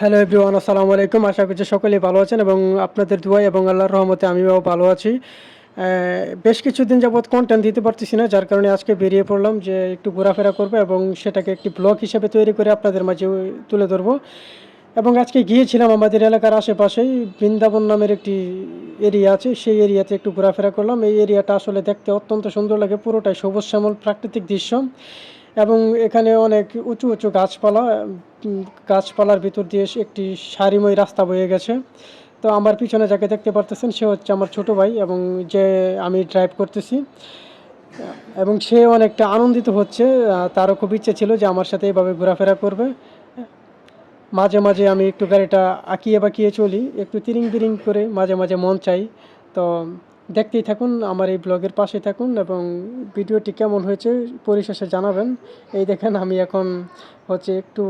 Hello everyone আসসালামু আলাইকুম আশা করছি সকলেই ভালো আছেন এবং আপনাদের দোয়াই এবং আল্লাহর রহমতে আমিও ভালো আছি। বেশ কিছুদিন যাবৎ কন্টেন্ট দিতে পারতেছি না, যার কারণে আজকে বেরিয়ে পড়লাম যে একটু ঘোরাফেরা করব এবং সেটাকে একটি ব্লগ হিসেবে তৈরি করে আপনাদের মাঝে তুলে ধরবো। এবং আজকে গিয়েছিলাম আমাদের এলাকার আশেপাশেই, বৃন্দাবন নামের একটি এরিয়া আছে, সেই এরিয়াতে একটু ঘোরাফেরা করলাম। এই এরিয়াটা আসলে দেখতে অত্যন্ত সুন্দর লাগে, পুরোটাই সবুজ শ্যামল প্রাকৃতিক দৃশ্য। এবং এখানে অনেক উঁচু উঁচু গাছপালা গাছপালার ভিতর দিয়ে একটি সারিময় রাস্তা বয়ে গেছে। তো আমার পিছনে যাকে দেখতে পারতেছেন, সে হচ্ছে আমার ছোট ভাই এবং যে আমি ড্রাইভ করতেছি। এবং সে অনেকটা আনন্দিত হচ্ছে তারও খুব ইচ্ছে ছিল যে আমার সাথে এভাবে ঘোরাফেরা করবে। মাঝে মাঝে আমি একটু গাড়িটা আঁকিয়ে বাঁকিয়ে চলি, একটু তিরিং বিরিং করে মাঝে মাঝে মন চাই। তো দেখতেই থাকুন, আমার এই ব্লগের পাশে থাকুন এবং ভিডিওটি কেমন হয়েছে পরিশেষে জানাবেন। এই দেখেন, আমি এখন হচ্ছে একটু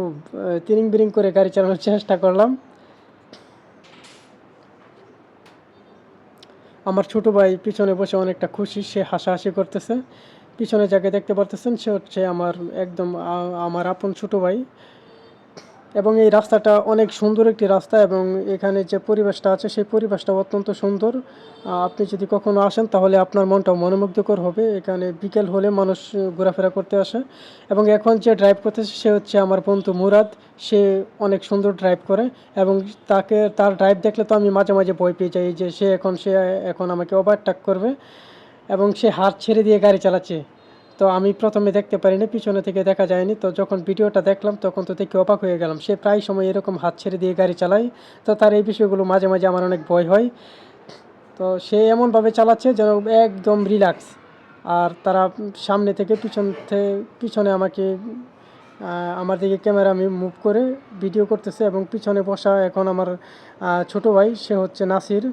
তিরিং বিরিং করে গাড়ি চালানোর চেষ্টা করলাম। আমার ছোট ভাই পিছনে বসে অনেকটা খুশি, সে হাসাহাসি করতেছে। পিছনে যাকে দেখতে পারতেছেন, সে হচ্ছে আমার, একদম আমার আপন ছোট ভাই। এবং এই রাস্তাটা অনেক সুন্দর একটি রাস্তা এবং এখানে যে পরিবেশটা আছে, সেই পরিবেশটা অত্যন্ত সুন্দর। আপনি যদি কখনো আসেন, তাহলে আপনার মনটাও মনোমুগ্ধকর হবে। এখানে বিকেল হলে মানুষ ঘোরাফেরা করতে আসে এবং এখন যে ড্রাইভ করতেছে, সে হচ্ছে আমার বন্ধু মুরাদ। সে অনেক সুন্দর ড্রাইভ করে এবং তাকে, তার ড্রাইভ দেখলে তো আমি মাঝে মাঝে ভয় পেয়ে যাই যে সে এখন সে এখন আমাকে ওভারটেক করবে এবং সে হাত ছেড়ে দিয়ে গাড়ি চালাচ্ছে। তো আমি প্রথমে দেখতে পারিনি, পিছনে থেকে দেখা যায়নি। তো যখন ভিডিওটা দেখলাম, তখন তো দেখে অবাক হয়ে গেলাম। সে প্রায় সময় এরকম হাত ছেড়ে দিয়ে গাড়ি চালায়। তো তার এই বিষয়গুলো মাঝে মাঝে আমার অনেক ভয় হয়। তো সে এমনভাবে চালাচ্ছে যেন একদম রিল্যাক্স আর তারা সামনে থেকে পিছন থেকে পিছনে আমাকে আমার দিকে ক্যামেরা আমি মুভ করে ভিডিও করতেছে এবং পিছনে বসা এখন আমার ছোট ভাই, সে হচ্ছে নাসির।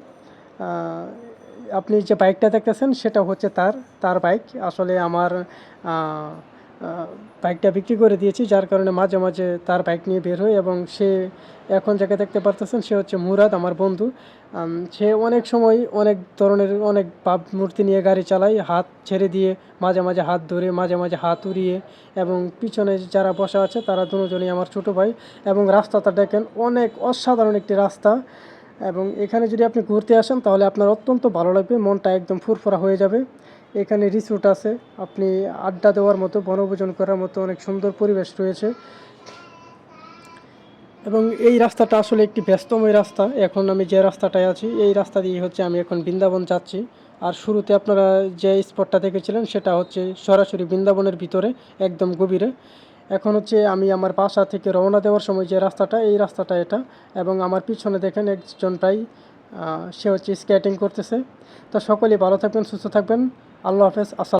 আপনি যে বাইকটা দেখতেছেন, সেটা হচ্ছে তার তার বাইক আসলে আমার বাইকটা বিক্রি করে দিয়েছি, যার কারণে মাঝে মাঝে তার বাইক নিয়ে বের হই এবং সে এখন যাকে দেখতে পারতেছেন, সে হচ্ছে মুরাদ, আমার বন্ধু। সে অনেক সময় অনেক ধরনের অনেক ভাব মূর্তি নিয়ে গাড়ি চালায়, হাত ছেড়ে দিয়ে, মাঝে মাঝে হাত ধরে, মাঝে মাঝে হাত উড়িয়ে এবং পিছনে যারা বসা আছে, তারা দুজনই আমার ছোট ভাই। এবং রাস্তাটা দেখেন, অনেক অসাধারণ একটি রাস্তা। এবং এখানে যদি আপনি ঘুরতে আসেন, তাহলে আপনার অত্যন্ত ভালো লাগবে, মনটা একদম ফুরফুরা হয়ে যাবে। এখানে রিসোর্ট আছে, আপনি আড্ডা দেওয়ার মতো, বনভোজন করার মতো অনেক সুন্দর পরিবেশ রয়েছে। এবং এই রাস্তাটা আসলে একটি ব্যস্তময় রাস্তা। এখন আমি যে রাস্তাটায় আছি, এই রাস্তা দিয়ে হচ্ছে আমি এখন বৃন্দাবন যাচ্ছি। আর শুরুতে আপনারা যে স্পটটা দেখেছিলেন, সেটা হচ্ছে সরাসরি বৃন্দাবনের ভিতরে, একদম গভীরে। এখন হচ্ছে আমি আমার বাসা থেকে রওনা দেওয়ার সময় যে রাস্তাটা, এই রাস্তাটা এটা। এবং আমার পিছনে দেখেন একজন প্রায় সে হচ্ছে স্কেটিং করতেছে। তো সকলেই ভালো থাকবেন, সুস্থ থাকবেন। আল্লাহ হাফেজ, আসসালাম